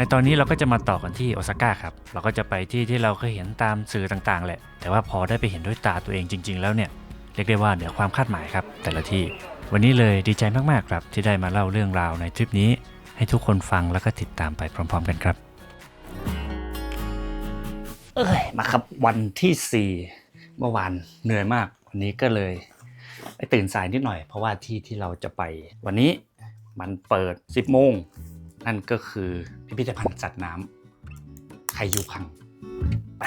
ในตอนนี้เราก็จะมาต่อกันที่โอซาก้าครับ เราก็จะไปที่ที่เราเคยเห็นตามสื่อต่างๆ แหละ แต่ว่าพอได้ไปเห็นด้วยตาตัวเองจริง ๆ แล้วเนี่ย เรียกได้ว่าเหนือความคาดหมายครับ แต่ละที่ วันนี้เลยดีใจมากๆครับ ที่ได้มาเล่าเรื่องราวในทริปนี้ ให้ทุกคนฟังแล้วก็ติดตามไปพร้อม ๆ กันครับ เอ้ยมาครับวันที่ 4 เมื่อวานเหนื่อยมาก วันนี้ก็เลยไปตื่นสายนิดหน่อย เพราะว่าที่ที่เราจะไป วันนี้มันเปิด 10โมง นั่นก็คือพิพิธภัณฑ์สัตว์น้ำไคยูคังไป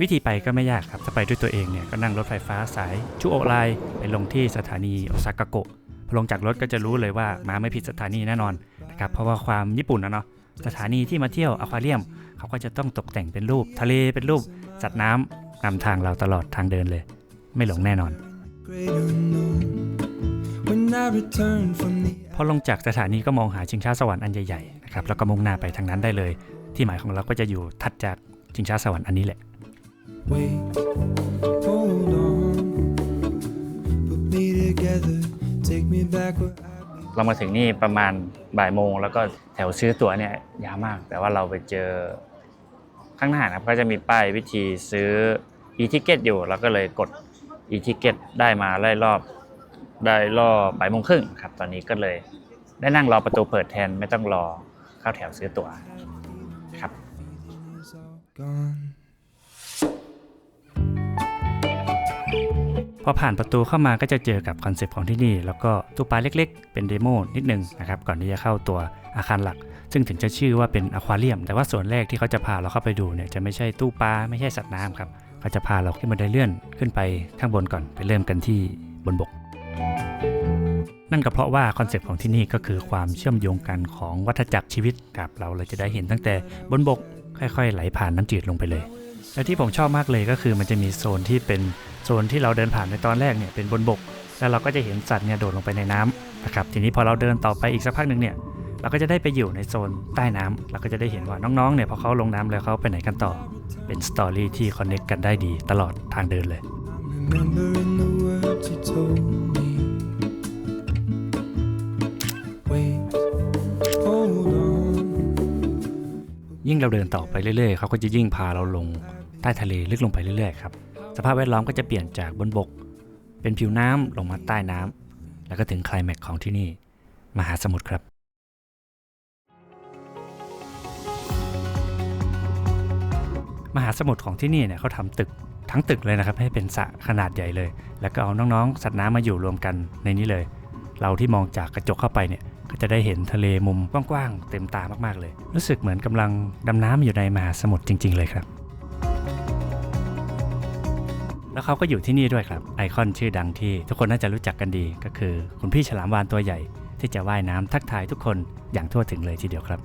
วิธีไปก็ไม่ยากครับถ้าไปด้วยตัวเองเนี่ยก็นั่งรถไฟฟ้าสายชูโอไลไปลงที่สถานีโอซากาโกะพอลงจากรถก็จะรู้เลยว่ามาไม่ผิดสถานีแน่นอนนะครับเพราะว่าความญี่ปุ่นนะเนาะสถานีที่มาเที่ยวอควาเรียม เขาก็จะต้องตกแต่งเป็นรูป ทะเลเป็นรูปสัตว์น้ำนำทางเราตลอดทางเดินเลย ไม่หลงแน่นอน พอลงจากสถานีก็มองหาชิงช้าสวรรค์อันใหญ่ๆนะครับแล้วก็มุ่งหน้าไปทางนั้นได้เลย ที่หมายของเราก็จะอยู่ถัดจากชิงช้าสวรรค์อันนี้แหละ wait, hold on, put me together, take me back where เรามาถึงนี่ประมาณบ่ายโมง แล้วก็แถวซื้อตั๋วเนี่ยยาวมาก แต่ว่าเราไปเจอข้างหน้านะครับก็จะมีป้ายวิธีซื้อ e-ticket อยู่เราก็เลยกด e-ticket ได้มาไล่รอบ ได้รอบ่ายโมงครึ่งครับตอนนี้ก็เลยได้นั่งรอประตูเปิดแทนไม่ต้องรอเข้าแถวซื้อตั๋วครับ พอผ่านประตูเข้ามาก็จะเจอกับคอนเซปต์ของที่นี่ แล้วก็ตู้ปลาเล็กๆ เป็นเดโมนิดนึงนะครับ ก่อนที่จะเข้าตัวอาคารหลัก ซึ่งถึงจะชื่อว่าเป็นอควาเรียม แต่ว่าส่วนแรกที่เขาจะพาเราเข้าไปดูเนี่ยจะไม่ใช่ตู้ปลาไม่ใช่สัตว์น้ำครับเขาจะพาเราขึ้นบันได้เลื่อนขึ้นไปข้างบนก่อนไปเริ่มกันที่บนบก นั่นก็เพราะว่าคอนเซปต์ของที่นี่ก็คือความเชื่อมโยงกันของวัฏจักรชีวิตครับเราเลยจะได้เห็นตั้งแต่บนบกค่อยๆ ไหลผ่านน้ำจืดลงไปเลยและที่ผมชอบมากเลยก็คือมันจะมีโซนที่เป็นโซนที่เราเดินผ่านในตอนแรกเนี่ยเป็นบนบก แล้วเราก็จะเห็นสัตว์เนี่ยโดดลงไปในน้ำนะครับทีนี้พอเราเดินต่อไปอีกสักพักหนึ่งเนี่ยเราก็จะได้ไปอยู่ในโซนใต้น้ำเราก็จะได้เห็นว่าน้องๆเนี่ยพอเขาลงน้ำแล้วเขาไปไหนกันต่อ เป็นสตอรี่ที่คอนเน c t กันได้ดีตลอดทางเดินเลย ยิ่งเราเดินต่อไปเรื่อยๆเขาก็จะยิ่งพาเราลงใต้ทะเลลึกลงไปเรื่อยๆครับสภาพแวดล้อมก็จะเปลี่ยนจากบนบก เป็นผิวน้ำลงมาใต้น้ำแล้วก็ถึงคลายแม็กของที่นี่ มหาสมุทรครับมหาสมุทรของที่นี่เนี่ยเขาทำตึกทั้งตึกเลยนะครับ ให้เป็นสระขนาดใหญ่เลย แล้วก็เอาน้องๆ สัตว์น้ำมาอยู่รวมกันในนี้เลย เราที่มองจากกระจกเข้าไปเนี่ย ก็จะได้เห็นทะเลมุมกว้างๆเต็มตามากๆเลย รู้สึกเหมือนกำลังดำน้ำอยู่ในมหาสมุทรจริง ๆ เลยครับ แล้วเขาก็อยู่ที่นี่ด้วยครับ ไอคอนชื่อดังที่ทุกคนน่าจะรู้จักกันดี ก็คือคุณพี่ฉลามวานตัวใหญ่ ที่จะว่ายน้ำทักทายทุกคนอย่างทั่วถึงเลยทีเดียวครับ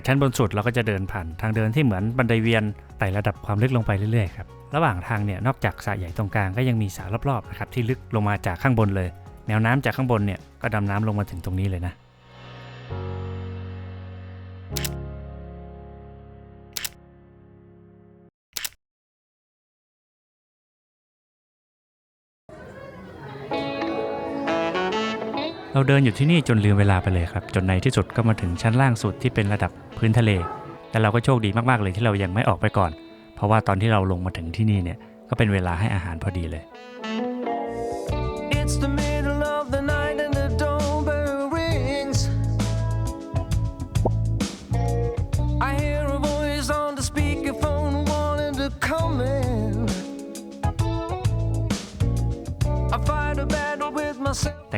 จากชั้นบนสุดเราก็จะเดินผ่านทางเดินที่เหมือนบันไดเวียนไต่ระดับความลึกลงไปเรื่อยๆครับระหว่างทางเนี่ยนอกจากสระใหญ่ตรงกลางก็ยังมีสระรอบๆนะครับที่ลึกลงมาจากข้างบนเลย แนวน้ำจากข้างบนเนี่ยก็ดำน้ำลงมาถึงตรงนี้เลยนะ เราเดินอยู่ที่นี่จนลืมเวลาไปเลยครับ จนในที่สุดก็มาถึงชั้นล่างสุดที่เป็นระดับพื้นทะเล แต่เราก็โชคดีมากๆเลยที่เรายังไม่ออกไปก่อน เพราะว่าตอนที่เราลงมาถึงที่นี่เนี่ยก็เป็นเวลาให้อาหารพอดีเลย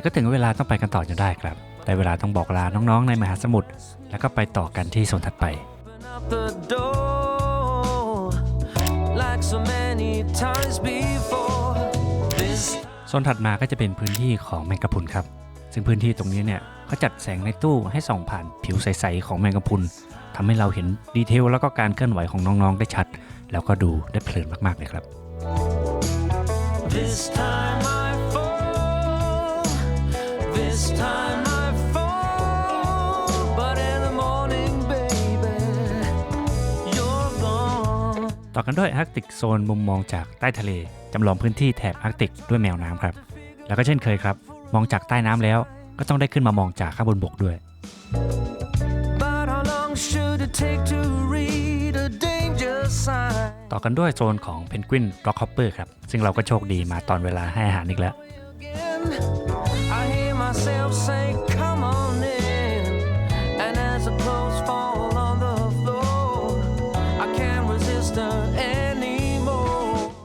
ก็ถึงเวลาต้องไปกันต่อจนได้ครับได้เวลาต้องบอกลาน้องๆในมหาสมุทรแล้วก็ไปต่อกันที่โซนถัดไป Open up the door like so many times before. This โซนถัดมาก็จะเป็นพื้นที่ของแมงกะพรุนครับ ซึ่งพื้นที่ตรงนี้เนี่ยเขาจัดแสงในตู้ให้ส่องผ่านผิวใสๆของแมงกะพรุนทำให้เราเห็นดีเทลแล้วก็การเคลื่อนไหวของน้องๆได้ชัด แล้วก็ดูได้เพลินมากๆเลยครับ This time I fall. ต่อกันด้วยอาร์กติกโซนมุมมองจากใต้ทะเล จำลองพื้นที่แถบอาร์กติกด้วยแมวน้ำครับ แล้วก็เช่นเคยครับ มองจากใต้น้ำแล้ว ก็ต้องได้ขึ้นมามองจากข้างบนบกด้วยต่อกันด้วยโซนของเพนกวินร็อกฮอปเปอร์ครับ ซึ่งเราก็โชคดีมาตอนเวลาให้อาหารอีกแล้ว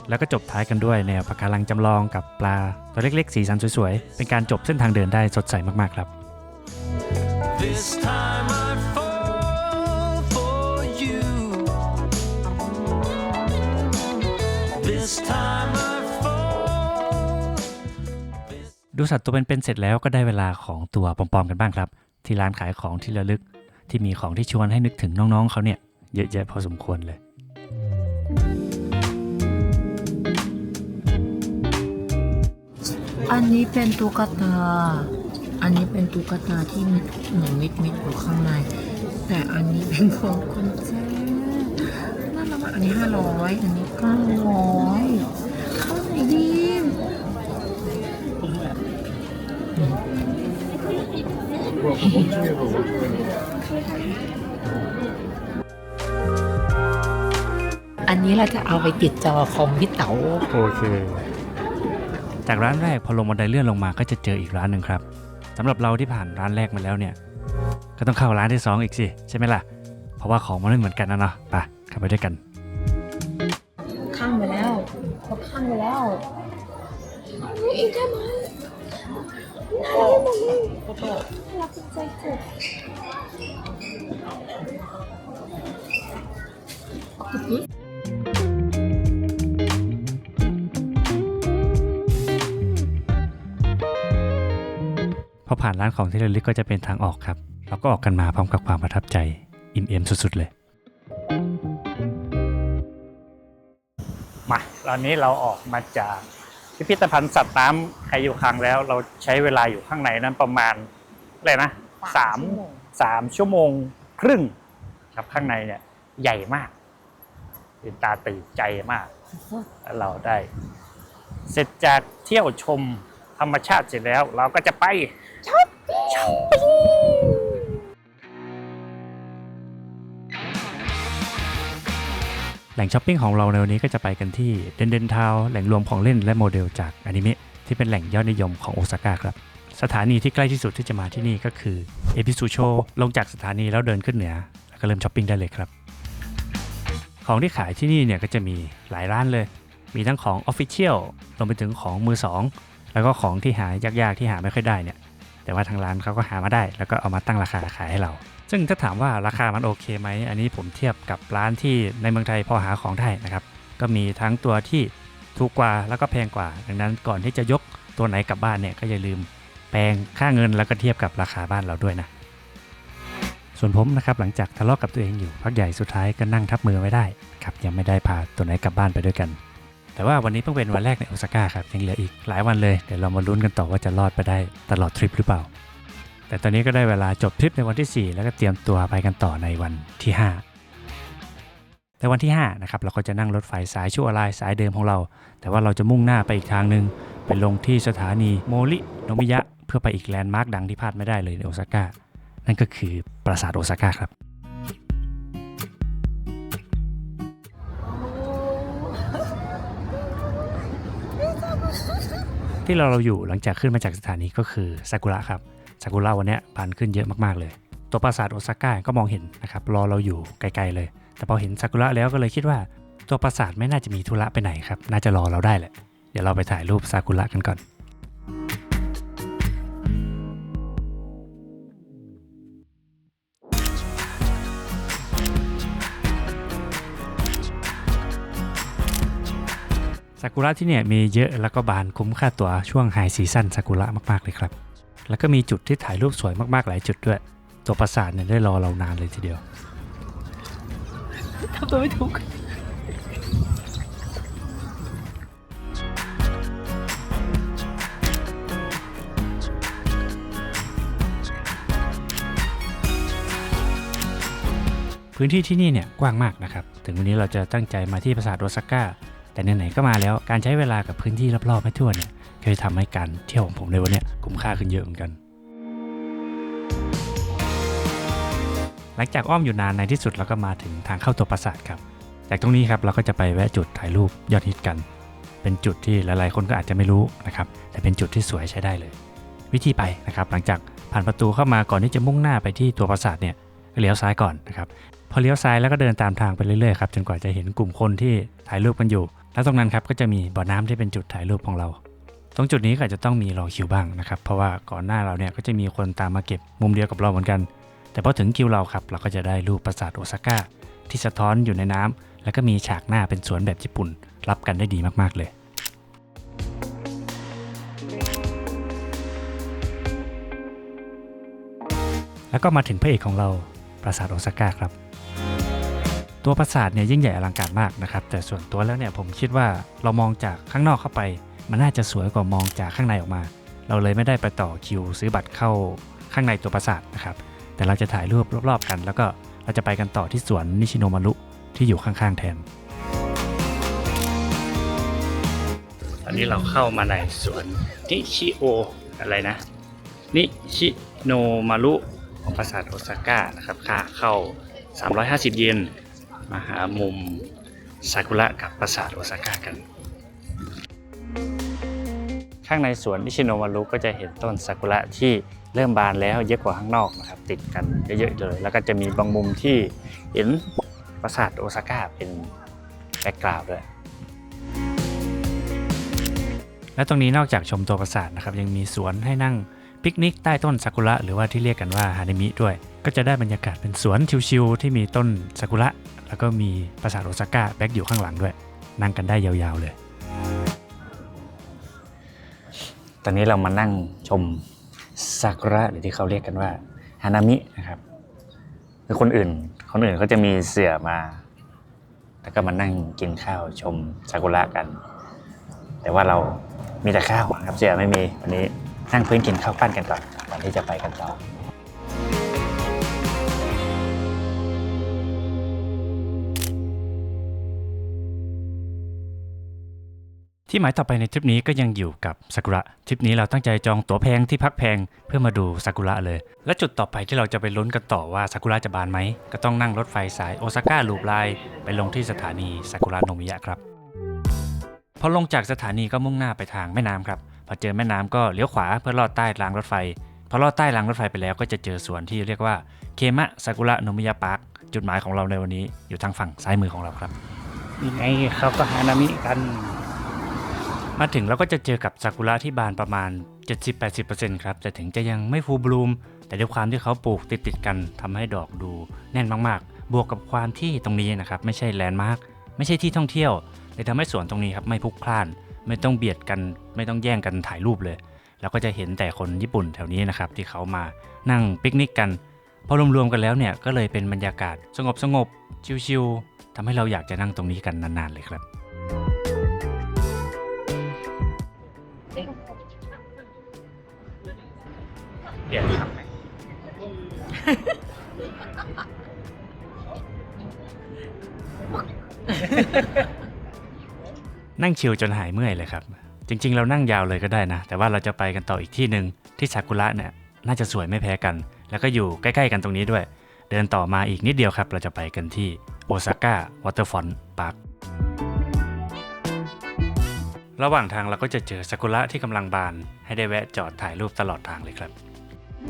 แล้วก็จบท้ายกันด้วยแนวปะการังจำลองกับปลาตัวเล็กๆ สีสันสวยๆ เป็นการจบเส้นทางเดินได้สดใสมากๆครับ This time I fall for you. This time I ดูสัตว์ตัวเป็นๆเสร็จแล้วก็ได้เวลาของตัวปลอมๆกันบ้างครับ ที่ร้านขายของที่ระลึกที่มีของที่ชวนให้นึกถึงน้องๆเขาเนี่ยเยอะแยะพอสมควรเลย อันนี้เป็นตุ๊กตา อันนี้เป็นตุ๊กตาที่มีเหมือนมิดมิดอยู่ข้างใน แต่อันนี้เป็นของคุณแจ้น่ารักมากอันนี้ห้าร้อยอันนี้เก้าร้อยเข้าไหนดีอันนี้เราจะเอาไปติดจอคอมพี่เต๋าโอเค จากร้านแรกพอลงบันไดเลื่อนลงมาก็จะเจออีกร้านหนึ่งครับสำหรับเราที่ผ่านร้านแรกมาแล้วเนี่ย ก็ต้องเข้าร้านที่สองอีกสิ ใช่ไหมล่ะ เพราะว่าของมันไม่เหมือนกันนะเนาะไปเข้าไปด้วยกัน ข้างไปแล้วเขาข้างไปแล้วอีกได้ไหมน่ารักมากเลยน่ารักใจเจ็บ พอผ่านร้านของที่ระลึกก็จะเป็นทางออกครับเราก็ออกกันมาพร้อมกับความประทับใจอิ่มเอมสุดๆเลย มาตอนนี้เราออกมาจากพิพิธภัณฑ์สัตว์น้ำไคยูคังแล้ว เราใช้เวลาอยู่ข้างในนั้นประมาณอะไรนะสามสามชั่วโมงครึ่งครับข้างในเนี่ยใหญ่มากตื่นตาตื่นใจมาก แล้วเราได้ เสร็จจากเที่ยวชม ธรรมชาติเสร็จแล้ว เราก็จะไปแหล่งช้อปปิ้งของเราในวันนี้ก็จะไปกันที่เดนเดนทาวแหล่งรวมของเล่นและโมเดลจากอนิเมะที่เป็นแหล่งยอดนิยมของโอซาก้าครับ สถานีที่ใกล้ที่สุดที่จะมาที่นี่ก็คือเอพิซูโชลงจากสถานีแล้วเดินขึ้นเหนือ แล้วก็เริ่มช้อปปิ้งได้เลยครับ ของที่ขายที่นี่เนี่ยก็จะมีหลายร้านเลย มีทั้งของ Official รวมไปถึงของมือสอง แล้วก็ของที่หายากๆที่หาไม่ค่อยได้เนี่ย แต่ว่าทางร้านเขาก็หามาได้ แล้วก็เอามาตั้งราคาขายให้เรา ซึ่งถ้าถามว่าราคามันโอเคไหม อันนี้ผมเทียบกับร้านที่ในเมืองไทยพอหาของได้นะครับ ก็มีทั้งตัวที่ถูกกว่าแล้วก็แพงกว่า ดังนั้นก่อนที่จะยกตัวไหนกลับบ้านเนี่ยก็อย่าลืมแปลงค่าเงินแล้วก็เทียบกับราคาบ้านเราด้วยนะส่วนผมนะครับหลังจากทะเลาะกับตัวเองอยู่พักใหญ่สุดท้ายก็นั่งทับมือไว้ได้ครับยังไม่ได้พาตัวไหนกลับบ้านไปด้วยกัน แต่ว่าวันนี้เพิ่งเป็นวันแรกในโอซาก้าครับยังเหลืออีกหลายวันเลยเดี๋ยวเรามาลุ้นกันต่อว่าจะรอดไปได้ตลอดทริปหรือเปล่า แต่ตอนนี้ก็ได้เวลาจบทริปในวันที่ 4 แล้วก็เตรียมตัวไปกันต่อในวันที่ 5 แต่วันที่5นะครับเราก็จะนั่งรถไฟสายชั่วลายสายเดิมของเรา แต่ว่าเราจะมุ่งหน้าไปอีกทางหนึ่งไปลงที่สถานีโมริโนมิยะเพื่อไปอีกแลนด์มาร์คดังที่พลาดไม่ได้เลยในโอซาก้านั่นก็คือปราสาทโอซาก้าครับ ที่เราเราอยู่หลังจากขึ้นมาจากสถานีก็คือซากุระครับซากุระวันนี้พันขึ้นเยอะมากๆเลย ตัวปราสาทโอซาก้าก็มองเห็นนะครับรอเราอยู่ไกลๆเลย แต่พอเห็นซากุระแล้วก็เลยคิดว่า ตัวปราสาทไม่น่าจะมีธุระไปไหนครับน่าจะรอเราได้แหละเดี๋ยวเราไปถ่ายรูปซากุระกันก่อน ซากุระที่เนี่ยมีเยอะแล้วก็บานคุ้มค่าตัวช่วงไฮซีซั่นซากุระมากๆเลยครับ แล้วก็มีจุดที่ถ่ายรูปสวยมากๆหลายจุดด้วย ตัวปราสาทเนี่ยได้รอเรานานเลยทีเดียวทำตัวไม่ถูกพื้นที่ที่นี่เนี่ยกว้างมากนะครับ ถึงวันนี้เราจะตั้งใจมาที่ปราสาทโอซาก้า แต่ไหนๆก็มาแล้วการใช้เวลากับพื้นที่รอบๆให้ทั่วเนี่ยก็จะทำให้การเที่ยวของผมในวันเนี้ยคุ้มค่าขึ้นเยอะเหมือนกัน หลังจากอ้อมอยู่นานในที่สุดเราก็มาถึงทางเข้าตัวปราสาทครับ จากตรงนี้ครับเราก็จะไปแวะจุดถ่ายรูปยอดฮิตกัน เป็นจุดที่หลายๆคนก็อาจจะไม่รู้นะครับแต่เป็นจุดที่สวยใช้ได้เลย วิธีไปนะครับหลังจากผ่านประตูเข้ามาก่อนที่จะมุ่งหน้าไปที่ตัวปราสาทเนี่ยเลี้ยวซ้ายก่อนนะครับพอเลี้ยวซ้ายแล้วก็เดินตามทางไปเรื่อยๆครับจนกว่าจะเห็นกลุ่มคนที่ถ่ายรูปกันอยู่ แล้วตรงนั้นครับก็จะมีบ่อน้ำที่เป็นจุดถ่ายรูปของเรา ตรงจุดนี้ก็จะต้องมีรอคิวบ้างนะครับ เพราะว่าก่อนหน้าเราเนี่ยก็จะมีคนตามมาเก็บมุมเดียวกับเราเหมือนกัน แต่พอถึงคิวเราครับเราก็จะได้รูปปราสาทโอซาก้าที่สะท้อนอยู่ในน้ำแล้วก็มีฉากหน้าเป็นสวนแบบญี่ปุ่น รับกันได้ดีมากๆเลยแล้วก็มาถึงพระเอกของเราปราสาทโอซาก้าครับ ตัวปราสาทเนี่ยยิ่งใหญ่อลังการมากนะครับ แต่ส่วนตัวแล้วเนี่ยผมคิดว่าเรามองจากข้างนอกเข้าไป มันน่าจะสวยกว่ามองจากข้างในออกมา เราเลยไม่ได้ไปต่อคิวซื้อบัตรเข้าข้างในตัวปราสาทนะครับ แต่เราจะถ่ายรูปรอบๆกัน แล้วก็เราจะไปกันต่อที่สวนนิชิโนมารุที่อยู่ข้างๆแทน ตอนนี้เราเข้ามาในสวนนิชิโออะไรนะ นิชิโนมารุของปราสาทโอซาก้านะครับค่าเข้า 350 เยน มาหามุมซากุระกับปราสาทโอซาก้ากัน ข้างในสวนนิชิโนมารุก็จะเห็นต้นซากุระที่เริ่มบานแล้วเยอะกว่าข้างนอกนะครับ ติดกันเยอะๆเลย แล้วก็จะมีบางมุมที่เห็นปราสาทโอซาก้าเป็นแบ็กกราวด์ด้วยและตรงนี้นอกจากชมตัวปราสาทนะครับยังมีสวนให้นั่งปิกนิกใต้ต้นซากุระหรือว่าที่เรียกกันว่าฮานิมิด้วย ก็จะได้บรรยากาศเป็นสวนชิวๆที่มีต้นซากุระ แล้วก็มีปราสาทโอซาก้าแบ็กอยู่ข้างหลังด้วย นั่งกันได้ยาวๆเลย ตอนนี้เรามานั่งชมซากุระหรือที่เขาเรียกกันว่าฮานามินะครับคือคนอื่น คนอื่นเขาจะมีเสื่อมา แล้วก็มานั่งกินข้าวชมซากุระกัน แต่ว่าเรามีแต่ข้าวครับเสื่อไม่มีวันนี้นั่งพื้นกินข้าวปั้นกันก่อนก่อนที่จะไปกันต่อ ที่หมายต่อไปในทริปนี้ก็ยังอยู่กับซากุระทริปนี้เราตั้งใจจองตั๋วแพงที่พักแพงเพื่อมาดูซากุระเลย และจุดต่อไปที่เราจะไปลุ้นกันต่อว่าซากุระจะบานไหม ก็ต้องนั่งรถไฟสายโอซาก้าลูปไลไปลงที่สถานีซากุระโนมิยะครับพอลงจากสถานีก็มุ่งหน้าไปทางแม่น้ำครับพอเจอแม่น้ำก็เลี้ยวขวาเพื่อลอดใต้รางรถไฟ พอลอดใต้รางรถไฟไปแล้วก็จะเจอสวนที่เรียกว่าเคมะซากุระโนมิยะพาร์คจุดหมายของเราในวันนี้อยู่ทางฝั่งซ้ายมือของเราครับนี่ไงเขาก็ฮานามิกัน มาถึงเราก็จะเจอกับซากุระที่บานประมาณ 70-80%ครับ แต่ถึงจะยังไม่ฟูลบลูม แต่ด้วยความที่เขาปลูกติดๆกันทำให้ดอกดูแน่นมากๆ บวกกับความที่ตรงนี้นะครับ ไม่ใช่แลนด์มาร์คไม่ใช่ที่ท่องเที่ยวเลยทำให้สวนตรงนี้ครับไม่พลุกพล่าน ไม่ต้องเบียดกัน ไม่ต้องแย่งกันถ่ายรูปเลย แล้วก็จะเห็นแต่คนญี่ปุ่นแถวนี้นะครับที่เขามานั่งปิกนิกกันพอรวมๆกันแล้วเนี่ยก็เลยเป็นบรรยากาศสงบๆชิลๆทำให้เราอยากจะนั่งตรงนี้กันนานๆเลยครับ เดี๋ยวทำไหมนั่งชิลจนหายเมื่อยเลยครับ จริง ๆ เรานั่งยาวเลยก็ได้นะ แต่ว่าเราจะไปกันต่ออีกที่หนึ่งที่ซากุระเนี่ยน่าจะสวยไม่แพ้กัน แล้วก็อยู่ใกล้ ๆ กันตรงนี้ด้วย เดินต่อมาอีกนิดเดียวครับ เราจะไปกันที่โอซาก้าวอเตอร์ฟอนต์พาร์คระหว่างทางเราก็จะเจอซากุระที่กำลังบาน ให้ได้แวะจอดถ่ายรูปตลอดทางเลยครับ ตอ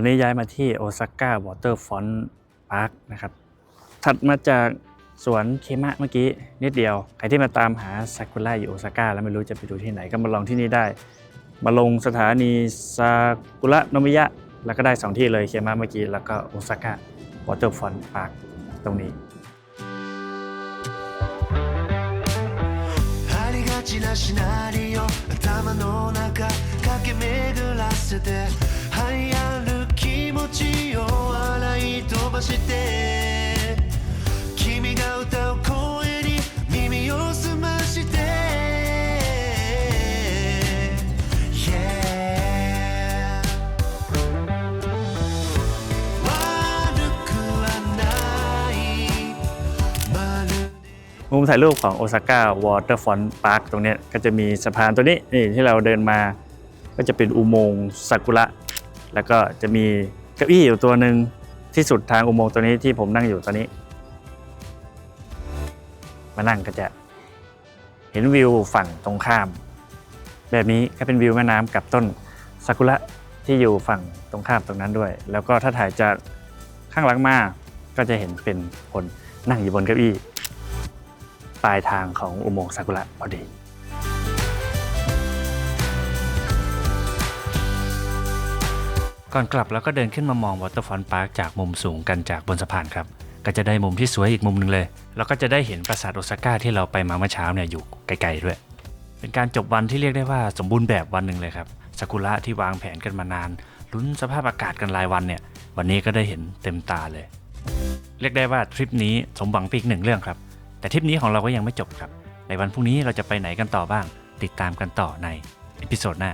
นนี้ย้ายมาที่โอซาก้าวอเตอร์ฟอนต์พาร์คนะครับ ถัดมาจากสวนเคมะเมื่อกี้นิดเดียว ใครที่มาตามหาซากุระอยู่โอซาก้าแล้วไม่รู้จะไปดูที่ไหนก็มาลองที่นี่ได้ มาลงสถานีซากุระโนมิยะ แล้วก็ได้ 2 ที่เลยเคมะเมื่อกี้ แล้วก็โอซาก้าวอเตอร์ฟอนต์พาร์คตรงนี้ ありがちなシナリオ頭の中駆け巡らせて流行る気持ちを洗い飛ばして มุมถ่ายรูปของโอซาก้าวอเตอร์ฟอนต์พาร์คตรงนี้ก็จะมีสะพานตัวนี้นี่ที่เราเดินมาก็จะเป็นอุโมงค์ซากุระแล้วก็จะมีเก้าอี้อยู่ตัวหนึ่งที่สุดทางอุโมงค์ตัวนี้ที่ผมนั่งอยู่ตอนนี้ มานั่งก็จะเห็นวิวฝั่งตรงข้าม แบบนี้ก็เป็นวิวแม่น้ำกับต้นซากุระที่อยู่ฝั่งตรงข้ามตรงนั้นด้วย แล้วก็ถ้าถ่ายจากข้างหลังมาก็จะเห็นเป็นคนนั่งอยู่บนเก้าอี้ ปลายทางของอุโมงค์ซากุระพอดีก่อนกลับเราก็เดินขึ้นมามองวอเตอร์ฟอนพาร์คจากมุมสูงกันจากบนสะพานครับ ก็จะได้มุมที่สวยอีกมุมหนึ่งเลย แล้วก็จะได้เห็นปราสาทโอซาก้าที่เราไปมาเมื่อเช้าเนี่ยอยู่ไกลๆด้วย เป็นการจบวันที่เรียกได้ว่าสมบูรณ์แบบวันหนึ่งเลยครับซากุระที่วางแผนกันมานานลุ้นสภาพอากาศกันรายวันเนี่ย วันนี้ก็ได้เห็นเต็มตาเลย เรียกได้ว่าทริปนี้สมหวังไปอีกหนึ่งเรื่องครับ แต่ทริปนี้ของเราก็ยังไม่จบครับ ในวันพรุ่งนี้เราจะไปไหนกันต่อบ้าง ติดตามกันต่อในอีพิโซดหน้า